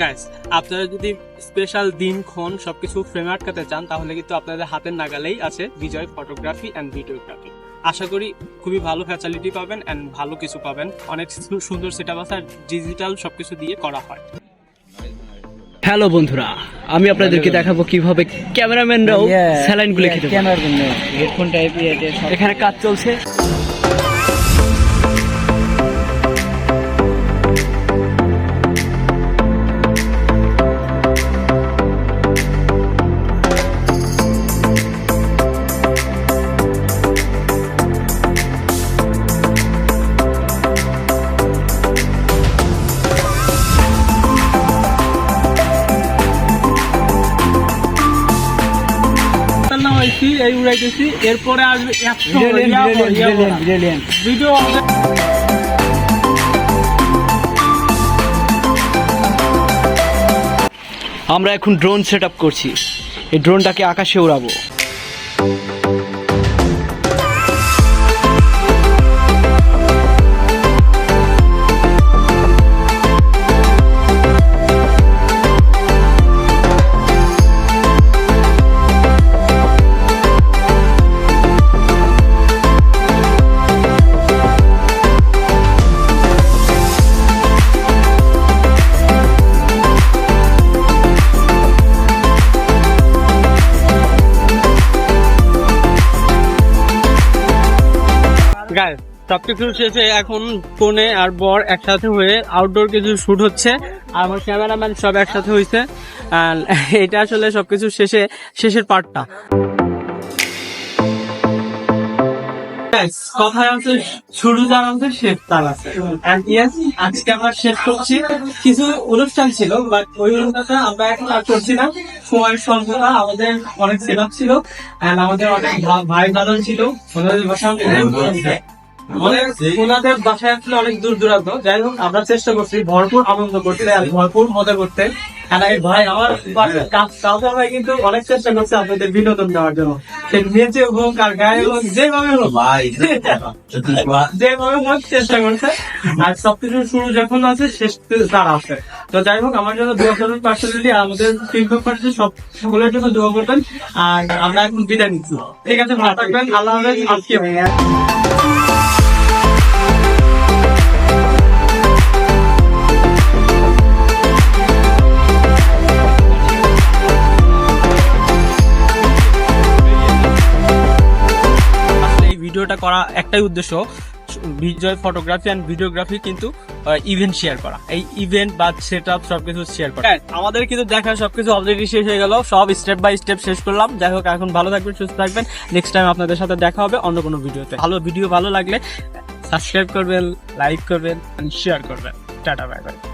Guys আপনারা যদি special দিনক্ষণ সবকিছু ফ্রেমে আটকাতে চান তাহলে কিন্তু আপনাদের হাতের নাগালেই আছে বিজয় ফটোগ্রাফি অ্যান্ড ভিডিওগ্রাফি আশা করি খুবই ভালো ফ্যাসিলিটি পাবেন অ্যান্ড ভালো কিছু পাবেন। অনেক সুন্দর সেট আছে আর ডিজিটাল সবকিছু দিয়ে করা হয়। হ্যালো বন্ধুরা আমি আপনাদেরকে দেখাবো কীভাবে ক্যামেরাম্যানরাও স্যালাইনগুলো খেতে পারে। ক্যামেরার জন্য হেডফোন টাইপ এখানে কাজ চলছে। এই উড়াইতেছি। এরপরে আসবে একশো ভিডিও আমরা এখন ড্রোন সেট আপ করছি। এই ড্রোনটাকে আকাশে উড়াবো। গাইস সবকিছু শেষে এখন ফোনে আর বর একসাথে হয়ে আউটডোর কিছু শুট হচ্ছে। আর আমার ক্যামেরাম্যান সব একসাথে হয়েছে এটা আসলে সবকিছু শেষে, শেষের পার্টটা কথায় আছে, শুরু যার আছে, শেষ তার আছে। And আজকে আমরা শেষ করছি। কিছু অনুষ্ঠান ছিল বাট ওই অনুষ্ঠানটা আমরা এখন আর করছি না। সময়ের স্বল্পতা আমাদের অনেক সেট ছিল আমাদের অনেক ভাই দাদা ছিল। ওনাদের বাসায় অনেক ওনাদের বাসায় আসলে অনেক দূর দূরান্ত। যাই হোক আমরা চেষ্টা করছি ভরপুর আনন্দ করতে আর ভরপুর মজা করতে। ভাই আমার ভাই কিন্তু অনেক চেষ্টা করছে আপনাদের বিনোদন দেওয়ার জন্য। হোক আর গায়ে হোক যেভাবে হোক। যেভাবে হোক চেষ্টা করছে। আর সবকিছু শুরু যখন আছে শেষ তার আছে। তো যাই হোক, আমার জন্য দোয়া করবেন। পার্সোনালি আমাদের টিম মেম্বারদের সব সকলের জন্য দোয়া করবেন। আর আমরা এখন বিদায় নিচ্ছি। ঠিক আছে, ভালো থাকবেন। আল্লাহ হাফেজ। আজকে ভিডিওটা করা একটাই উদ্দেশ্য। বিজয় ফটোগ্রাফি অ্যান্ড ভিডিওগ্রাফি কিন্তু ইভেন্ট শেয়ার করা। এই ইভেন্ট বা সেট আপ সবকিছু শেয়ার করা। আমাদের কিন্তু দেখা সবকিছু অলরেডি শেষ হয়ে গেল। সব স্টেপ বাই স্টেপ শেষ করলাম। যাই হোক, এখন ভালো থাকবেন, সুস্থ থাকবেন। নেক্সট টাইম আপনাদের সাথে দেখা হবে অন্য কোনো ভিডিওতে ভালো ভিডিও ভালো লাগলে সাবস্ক্রাইব করবেন লাইক করবেন শেয়ার করবেন। Tata bye bye